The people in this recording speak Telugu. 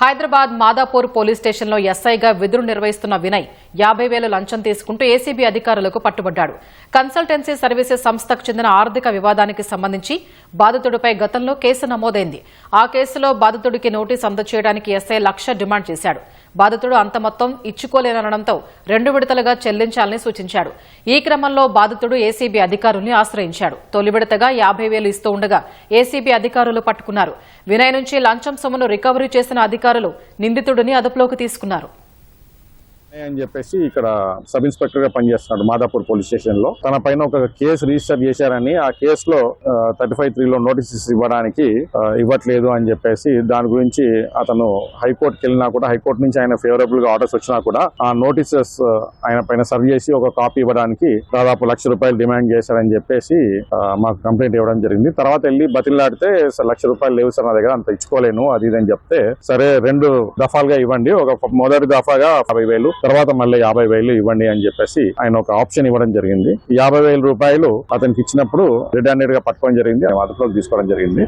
హైదరాబాద్ మాదాపూర్ పోలీస్ స్టేషన్లో ఎస్ఐగా విధులు నిర్వహిస్తున్న వినయ్ యాభై వేలు లంచం తీసుకుంటూ ఏసీబీ అధికారులకు పట్టుబడ్డాడు. కన్సల్టెన్సీ సర్వీసెస్ సంస్థకు చెందిన ఆర్థిక వివాదానికి సంబంధించి బాధితుడిపై గతంలో కేసు నమోదైంది. ఆ కేసులో బాధితుడికి నోటీస్ అందచేయడానికి ఎస్ఐ లక్ష డిమాండ్ చేశాడు. బాధితుడు అంత మొత్తం ఇచ్చుకోలేనడంతో రెండు విడతలుగా చెల్లించాలని సూచించాడు. ఈ క్రమంలో బాధితుడు ఏసీబీ అధికారుల్ని ఆశ్రయించాడు. తొలి విడతగా యాభై వేలు ఇస్తూ ఉండగా ఏసీబీ అధికారులు పట్టుకున్నారు. వినయ్ నుంచి లంచం సొమ్మును రికవరీ చేసిన అధికారులు నిందితుడిని అదుపులోకి తీసుకున్నారు. అని చెప్పేసి ఇక్కడ సబ్ ఇన్స్పెక్టర్గా పనిచేస్తున్నాడు మాదాపూర్ పోలీస్ స్టేషన్లో. తన పైన ఒక కేసు రిజిస్టర్ చేశారని ఆ కేసులో థర్టీ ఫైవ్ త్రీలో నోటీసెస్ ఇవ్వడానికి ఇవ్వట్లేదు అని చెప్పేసి దాని గురించి అతను హైకోర్టుకి వెళ్ళినా కూడా హైకోర్టు నుంచి ఆయన ఫేవరబుల్గా ఆర్డర్స్ వచ్చినా కూడా ఆ నోటీసెస్ ఆయన పైన సర్వ్ చేసి ఒక కాపీ ఇవ్వడానికి దాదాపు లక్ష రూపాయలు డిమాండ్ చేశారని చెప్పేసి మాకు కంప్లైంట్ ఇవ్వడం జరిగింది. తర్వాత వెళ్ళి బతిలాడితే "సార్, లక్ష రూపాయలు లేవు సార్ నా దగ్గర అంత ఇచ్చుకోలేను అది ఇది అని చెప్తే సరే రెండు దఫాలుగా ఇవ్వండి. ఒక మొదటి దఫాగా యాభై వేలు తర్వాత మళ్ళీ యాభై వేలు ఇవ్వండి అని చెప్పేసి ఆయన ఒక ఆప్షన్ ఇవ్వడం జరిగింది. యాభై వేల రూపాయలు అతనికి ఇచ్చినప్పుడు రెడ్గా పట్టుకోవడం జరిగింది. ఆయన అదుపులోకి తీసుకోవడం జరిగింది.